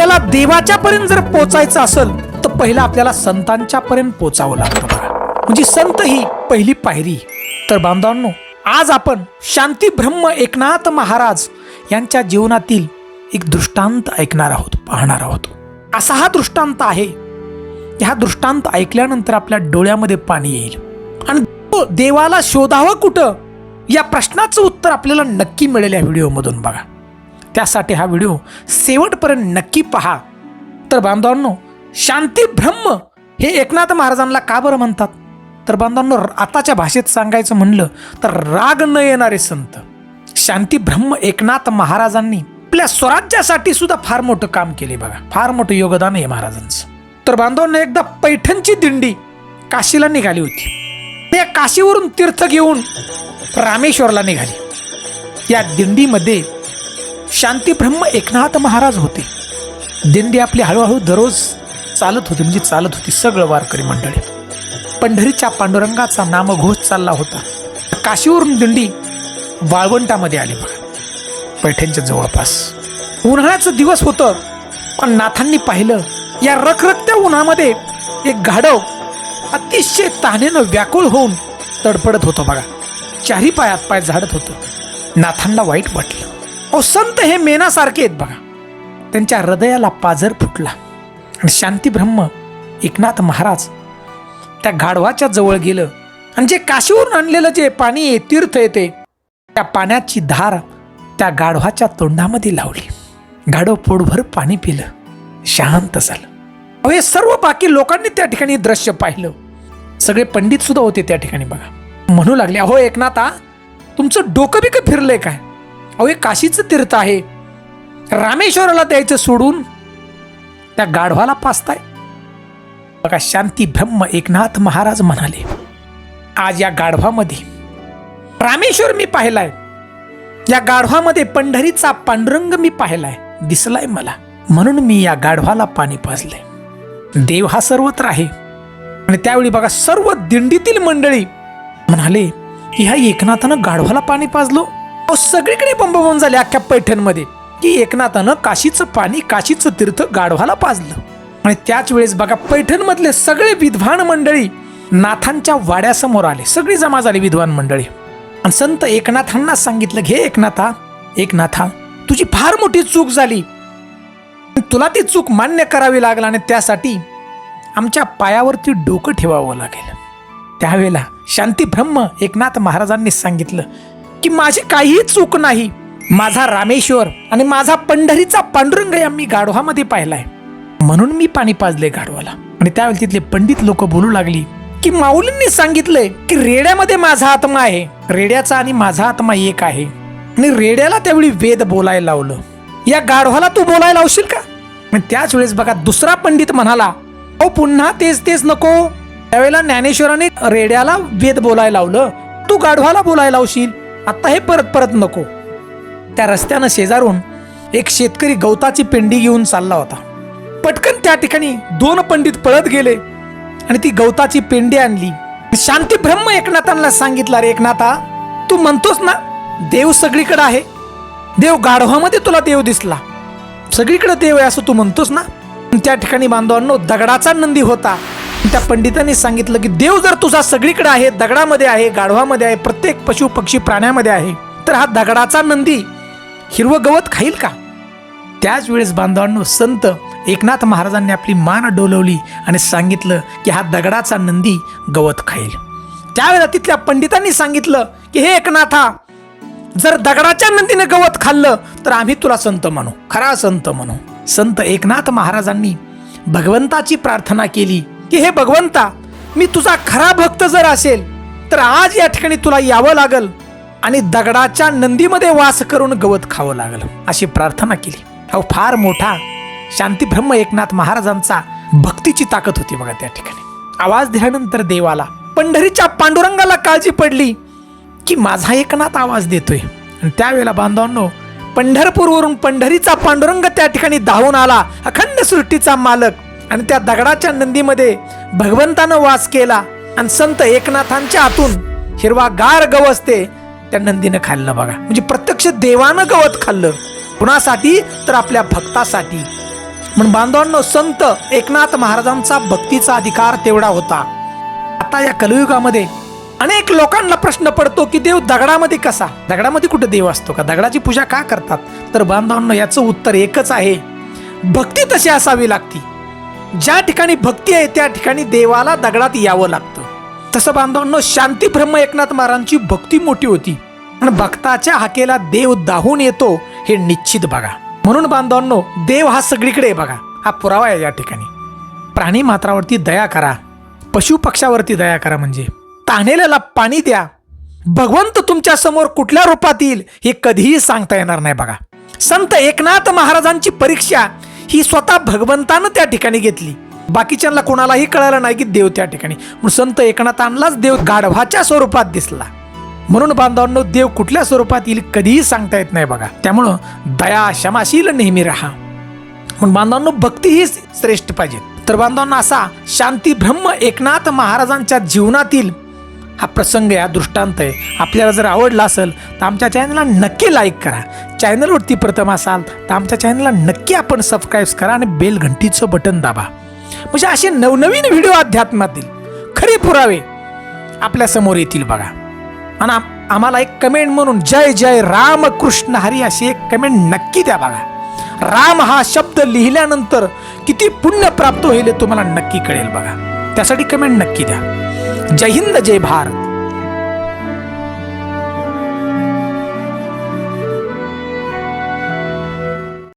आपल्याला देवाच्या पर्यंत जर पोचायचं असेल तर पहिला आपल्याला संतांच्या पर्यंत पोचावं लागतं बघा म्हणजे संत ही पहिली पायरी. तर बांधवांनो आज आपण शांती ब्रह्म एकनाथ महाराज यांच्या जीवनातील एक दृष्टांत ऐकणार आहोत पाहणार आहोत. असा हा दृष्टांत आहे ह्या दृष्टांत ऐकल्यानंतर आपल्या डोळ्यामध्ये पाणी येईल. आणि देवाला शोधावं कुठं या प्रश्नाचं उत्तर आपल्याला नक्की मिळेल या व्हिडिओमधून बघा. त्यासाठी हा व्हिडिओ शेवटपर्यंत नक्की पहा. तर बांधवांनो शांती ब्रह्म हे एकनाथ महाराजांना का बरं म्हणतात? तर बांधवांनो आताच्या भाषेत सांगायचं म्हणलं तर राग न येणारे संत. शांती ब्रह्म एकनाथ महाराजांनी आपल्या स्वराज्यासाठी सुद्धा फार मोठं काम केले बघा. फार मोठं योगदान आहे महाराजांचं. तर बांधवांना एकदा पैठणची दिंडी काशीला निघाली होती. त्या काशीवरून तीर्थ घेऊन रामेश्वरला निघाली. या दिंडीमध्ये शांती ब्रह्म एकनाथ महाराज होते. दिंडी आपली हळूहळू दररोज चालत होती म्हणजे चालत होती सगळं वारकरी मंडळी. पंढरीच्या पांडुरंगाचा नामघोष चालला होता. काशीवरून दिंडी वाळवंटामध्ये आली बघा. पैठणच्या जवळपास. उन्हाळ्याचं दिवस होतं पण नाथांनी पाहिलं या रखरखत्या उन्हामध्ये एक गाढव अतिशय तानेनं व्याकुळ होऊन तडपडत होतं बघा. चारी पायात पाय झाडत होतं. नाथांना वाईट वाटलं. ओ संत हे मेनासारखे आहेत बघा. त्यांच्या हृदयाला पाझर फुटला. आणि शांतीब्रह्म एकनाथ महाराज त्या गाढवाच्या जवळ गेलं. आणि जे काशीवरून आणलेलं जे पाणी आहे तीर्थ येते त्या पाण्याची धार त्या गाढवाच्या तोंडामध्ये लावली. गाढव पोटभर पाणी पिलं. शांत झालं. हे सर्व बाकी लोकांनी त्या ठिकाणी दृश्य पाहिलं. सगळे पंडित सुद्धा होते त्या ठिकाणी बघा. म्हणू लागले अहो एकनाथा तुमचं डोकं बिकं फिरलंय काय? अहो हे काशीचं तीर्थ आहे. रामेश्वराला द्यायचं सोडून त्या गाढवाला पाचताय. बघा शांती ब्रह्म एकनाथ महाराज म्हणाले आज या गाढवामध्ये रामेश्वर मी पाहिलाय. या गाढवामध्ये पंढरीचा पांडुरंग मी पाहिलाय. दिसलाय मला. म्हणून मी या गाढवाला पाणी पाजलंय. देव हा सर्वत्र आहे. आणि त्यावेळी बघा सर्व दिंडीतील मंडळी म्हणाले ह्या एकनाथानं गाढवाला पाणी पाजलो? सगळीकडे बंबबोम झाले अख्ख्या पैठणमध्ये. की एकनाथानं काशीचं पाणी काशीचं तीर्थ गाढवाला पाजलं. आणि त्याच वेळेस बघा पैठणमधले सगळे विद्वान मंडळी नाथांच्या वाड्यासमोर आले. सगळी जमा झाली विद्वान मंडळी. आणि संत एकनाथांना सांगितलं घे एकनाथा एकनाथा तुझी फार मोठी चूक झाली. तुला ती चूक मान्य करावी लागला आणि त्यासाठी आमच्या पायावरती डोकं ठेवावं लागेल. त्यावेळेला शांती ब्रह्म एकनाथ महाराजांनी सांगितलं की माझी काहीही चूक नाही. माझा रामेश्वर आणि माझा पंढरीचा पांडुरंग या मी गाढवामध्ये पाहिलाय. म्हणून मी पाणी पाजले गाढवाला. आणि त्यावेळी तिथले पंडित लोक बोलू लागली की माऊलींनी सांगितलंय की रेड्यामध्ये माझा आत्मा आहे. रेड्याचा आणि माझा आत्मा एक आहे. आणि रेड्याला त्यावेळी वेद बोलायला लावलं. या गाढवाला तू बोलायला लावशील का? आणि त्याच वेळेस बघा दुसरा पंडित म्हणाला ओ पुन्हा तेच तेच नको. त्यावेळेला ज्ञानेश्वराने रेड्याला वेद बोलायला लावलं. तू गाढवाला बोलायला लावशील? आत्ता हे परत परत नको. त्या रस्त्यानं शेजारून एक शेतकरी गवताची पेंडी घेऊन चालला होता. पटकन त्या ठिकाणी दोन पंडित पळत गेले आणि ती गवताची पेंडी आणली. शांती ब्रह्म एकनाथांना सांगितलं रे एकनाथा तू म्हणतोस ना देव सगळीकडे आहे. देव गाढवामध्ये तुला देव दिसला. सगळीकडे देव आहे असं तू म्हणतोस ना? त्या ठिकाणी बांधवांनो दगडाचा नंदी होता. त्या पंडितांनी सांगितलं की देव जर तुझा सगळीकडे आहे दगडामध्ये आहे गाढवामध्ये आहे प्रत्येक पशु पक्षी प्राण्यामध्ये आहे तर हा दगडाचा नंदी हिरवं गवत खाईल का? त्याच वेळेस बांधवांनो संत एकनाथ महाराजांनी आपली मान डोलवली आणि सांगितलं की हा दगडाचा नंदी गवत खाईल. त्यावेळेला तिथल्या पंडितांनी सांगितलं की हे एकनाथा जर दगडाच्या नंदीने गवत खाल्लं तर आम्ही तुला संत म्हणू खरा संत म्हणू. संत एकनाथ महाराजांनी भगवंताची प्रार्थना केली. की हे भगवंता मी तुझा खरा भक्त जर असेल तर आज या ठिकाणी तुला यावं लागल आणि दगडाच्या नंदीमध्ये वास करून गवत खावं लागलं. अशी प्रार्थना केली. अहो फार मोठा शांतीब्रह्म एकनाथ महाराजांचा भक्तीची ताकद होती बघा त्या ठिकाणी. आवाज दिल्यानंतर देवाला पंढरीच्या पांडुरंगाला काळजी पडली की माझा एकनाथ आवाज देतोय. आणि त्यावेळेला बांधवांनो पंढरपूरवरून पंढरीचा पांडुरंग त्या ठिकाणी धावून आला. अखंड सृष्टीचा मालक. आणि त्या दगडाच्या नंदीमध्ये भगवंतानं वास केला आणि संत एकनाथांच्या हातून हिरवा गार गवसते त्या नंदीनं खाल्लं बघा. म्हणजे प्रत्यक्ष देवानं गवत खाल्लं. कुणासाठी? तर आपल्या भक्तासाठी. म्हणून बांधवांनो संत एकनाथ महाराजांचा भक्तीचा अधिकार तेवढा होता. आता या कलयुगामध्ये अनेक लोकांना प्रश्न पडतो की देव दगडामध्ये कसा? दगडामध्ये कुठे देव असतो का? दगडाची पूजा का करतात? तर बांधवांनो याचं उत्तर एकच आहे. भक्ती तशी असावी लागती. ज्या ठिकाणी भक्ती आहे त्या ठिकाणी देवाला दगडात यावं लागतं. तसं बांधवांनो शांती ब्रह्म एकनाथ महाराजांची भक्ती मोठी होती. आणि भक्ताच्या हाकेला देव दाहून येतो हे निश्चित बघा. म्हणून बांधवांनो देव हा सगळीकडे बघा. हा पुरावा आहे या ठिकाणी. प्राणी मात्रावरती दया करा. पशु पक्षावरती दया करा म्हणजे. तानेल्याला पाणी द्या. भगवंत तुमच्यासमोर कुठल्या रूपात येईल हे कधीही सांगता येणार नाही बघा. संत एकनाथ महाराजांची परीक्षा ही स्वतः भगवंतानं त्या ठिकाणी घेतली. बाकीच्यांना कोणालाही कळालं नाही की देव त्या ठिकाणी. म्हणून संत एकनाथांनाच देव गाढवाच्या स्वरूपात दिसला. म्हणून बांधवांनो देव कुठल्या स्वरूपात येईल कधीही सांगता येत नाही बघा. त्यामुळं दया क्षमाशील नेहमी राहा. म्हणून बांधवांनो भक्ती ही श्रेष्ठ पाहिजे. तर बांधवांना असा शांती ब्रह्म एकनाथ महाराजांच्या जीवनातील हा प्रसंग आहे हा दृष्टांत आहे. आपल्याला जर आवडला असेल तर आमच्या चॅनलला नक्की लाईक करा. चॅनलवरती प्रथम असाल तर आमच्या चॅनलला नक्की आपण सबस्क्राईब करा आणि बेल घंटीचं बटन दाबा. म्हणजे असे नवनवीन व्हिडिओ अध्यात्मातील खरे पुरावे आपल्यासमोर येतील बघा. आणि आम्हाला एक कमेंट म्हणून जय जय राम कृष्ण हरी अशी एक कमेंट नक्की द्या बघा. राम हा शब्द लिहिल्यानंतर किती पुण्य प्राप्त होईल तुम्हाला नक्की कळेल बघा. त्यासाठी कमेंट नक्की द्या. जय हिंद जय भारत।